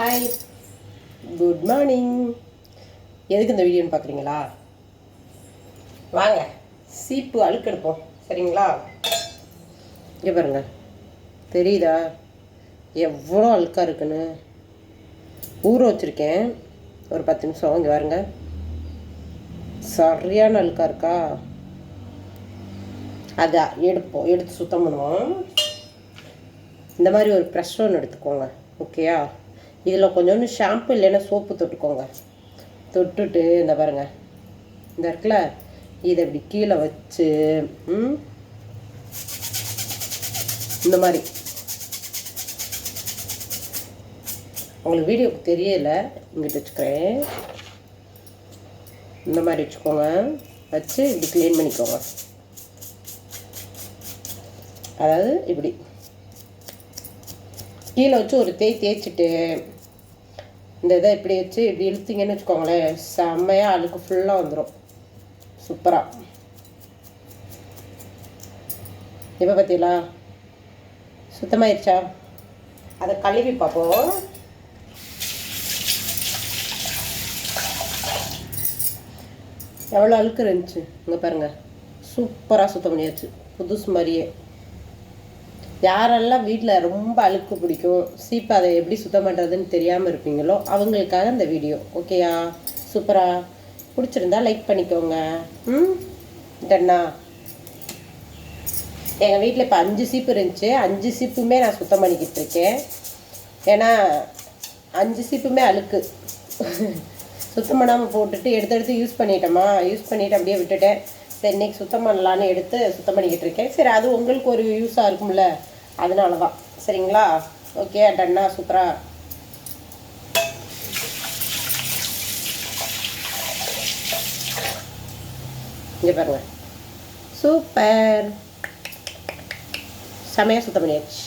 Hi good morning எதுக்கு இந்த வீடியோன்னு பார்க்குறீங்களா வாங்க. சீப்பு அழுக்கெடுப்போம் சரிங்களா? இங்கே பாருங்க. தெரியுதா? எவ்வளோ அழுக்காக இருக்குன்னு? ஊற வச்சுருக்கேன். ஒரு பத்து நிமிஷம். இங்கே பாருங்க. சரியான அழுக்காக இருக்கா? அதை எடுப்போம். எடுத்து சுத்தம் பண்ணுவோம். இந்த மாதிரி ஒரு ப்ரெஷ் ஒன்று எடுத்துக்கோங்க. ஓகேயா இதில் கொஞ்சோண்டு ஷாம்பு இல்லைன்னா சோப்பு தொட்டுக்கோங்க. தொட்டுட்டு இந்த பாருங்க. இந்த இருக்குல்ல இதை இப்படி கீழே வச்சு இந்த மாதிரி. உங்களுக்கு வீடியோ தெரியல இங்கிட்டு வச்சுக்கிறேன். இந்த மாதிரி வச்சுக்கோங்க. வச்சு இப்படி க்ளீன் பண்ணிக்கோங்க. அதாவது இப்படி. கீழே வச்சு ஒரு தேய் தேய்ச்சிட்டு இந்த இதை இப்படி வச்சு இப்படி இழுத்திங்கன்னு வச்சுக்கோங்களேன் செம்மையாக அழுக்கு ஃபுல்லாக வந்துடும் சூப்பராக இப்போ பார்த்தீங்களா சுத்தமாயிருச்சா? அதை கழுவி பார்ப்போம். எவ்வளோ அழுக்கு இருந்துச்சு? இங்கே பாருங்கள் சூப்பராக சுத்தம் பண்ணியாச்சு. புதுசு மாதிரியே. யாரெல்லாம் வீட்டில் ரொம்ப அழுக்கு பிடிக்கும் சீப்பை அதை எப்படி சுத்தம் பண்ணுறதுன்னு தெரியாமல் இருப்பீங்களோ அவங்களுக்காக இந்த வீடியோ. ஓகேயா சூப்பரா பிடிச்சிருந்தா லைக் பண்ணிக்கோங்க. ம்? டன்னா எங்கள் வீட்டில் இப்போ அஞ்சு சீப்பு இருந்துச்சு. அஞ்சு சீப்புமே நான் சுத்தம் பண்ணிக்கிட்டு இருக்கேன். ஏன்னா அஞ்சு சீப்புமே அழுக்கு. சுத்தம் பண்ணாமல் போட்டுட்டு எடுத்து எடுத்து யூஸ் பண்ணிட்டோமா? யூஸ் பண்ணிவிட்டு அப்படியே விட்டுட்டேன். சரி இன்னைக்கு சுத்தம் பண்ணலான்னு எடுத்து சுத்தம் பண்ணிக்கிட்டு இருக்கேன். சரி அது உங்களுக்கு ஒரு யூஸாக இருக்கும்ல? அதனால தான் சரிங்களா ஓகே டன்னா சூப்பராக இங்கே பாருங்கள் சூப்பர். செமையாக சுத்தம் பண்ணியாச்சு.